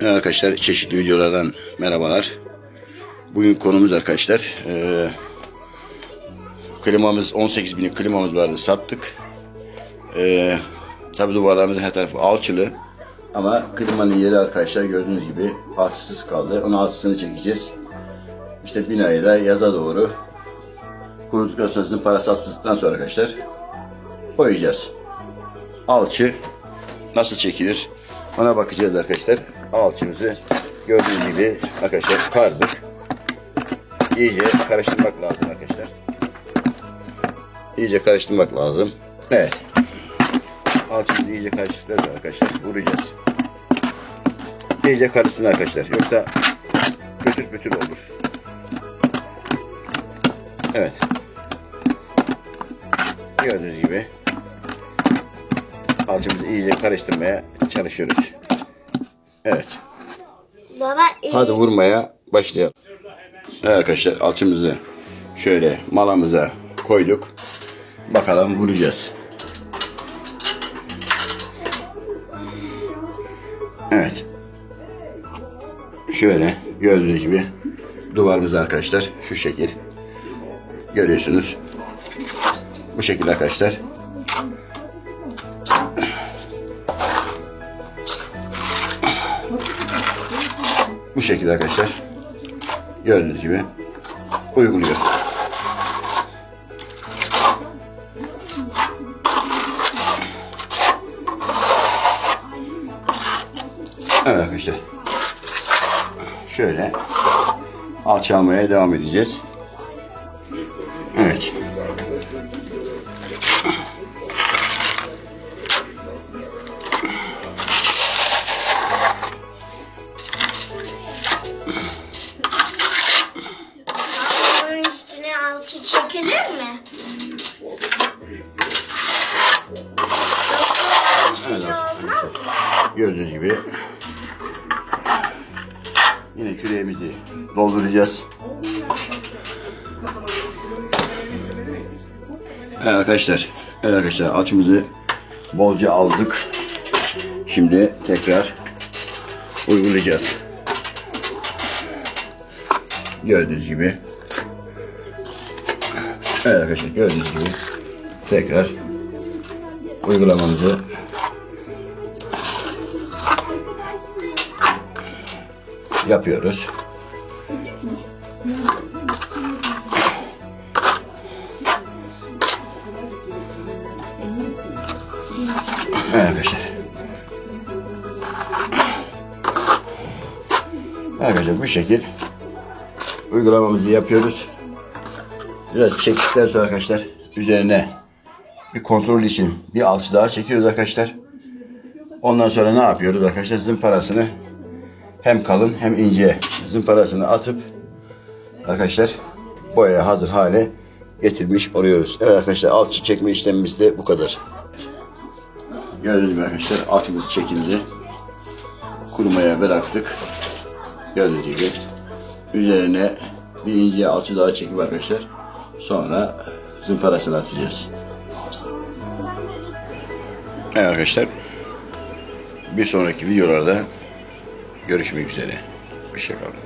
Evet arkadaşlar çeşitli videolardan merhabalar. Bugün konumuz arkadaşlar eee klimamız 18 binlik klimamız vardı sattık. Eee tabi duvarlarımızın her tarafı alçılı. Ama klimanın yeri arkadaşlar gördüğünüz gibi alçısız kaldı. Onun alçısını çekeceğiz. İşte binayı da yaza doğru kuruduktan sonra sizin para sattıktan sonra arkadaşlar boyayacağız. Alçı nasıl çekilir ona bakacağız arkadaşlar. Alçımızı gördüğünüz gibi arkadaşlar kardık. İyice karıştırmak lazım arkadaşlar. İyice karıştırmak lazım. Evet. Alçımızı iyice sonra arkadaşlar vuracağız. İyice karışsın arkadaşlar. Yoksa pütür pütür olur. Evet. Gördüğünüz gibi alçımızı iyice karıştırmaya çalışıyoruz. Evet. Baba iyi. Hadi vurmaya başlayalım. Evet arkadaşlar alçımızı şöyle malamıza koyduk. Bakalım vuracağız. Evet. Şöyle gördüğünüz gibi duvarımız arkadaşlar şu şekil. Görüyorsunuz. Bu şekilde arkadaşlar. Bu şekilde arkadaşlar. Gördüğünüz gibi uyguluyor. Evet arkadaşlar. Şöyle alçalmaya devam edeceğiz. Bunun üstüne alçı çekilir mi? Evet. Gördüğünüz gibi yine küreğimizi dolduracağız. Evet arkadaşlar. Evet arkadaşlar alçımızı bolca aldık. Şimdi tekrar uygulayacağız. Gördüğünüz gibi. Evet arkadaşlar gördüğünüz gibi tekrar uygulamamızı yapıyoruz. Evet arkadaşlar. Arkadaşlar bu şekil uygulamamızı yapıyoruz. Biraz çektikten sonra arkadaşlar üzerine bir kontrol için bir alçı daha çekiyoruz arkadaşlar. Ondan sonra ne yapıyoruz arkadaşlar? Zımparasını hem kalın hem ince zımparasını atıp arkadaşlar boyaya hazır hale getirmiş oluyoruz. Evet arkadaşlar alçı çekme işlemimiz de bu kadar. Gördüğünüz gibi arkadaşlar alçımız çekildi. Kurumaya bıraktık. Gördüğünüz gibi üzerine bir ince alçı daha çekip arkadaşlar sonra zımparasını atacağız. Evet arkadaşlar bir sonraki videolarda görüşmek üzere. Hoşçakalın.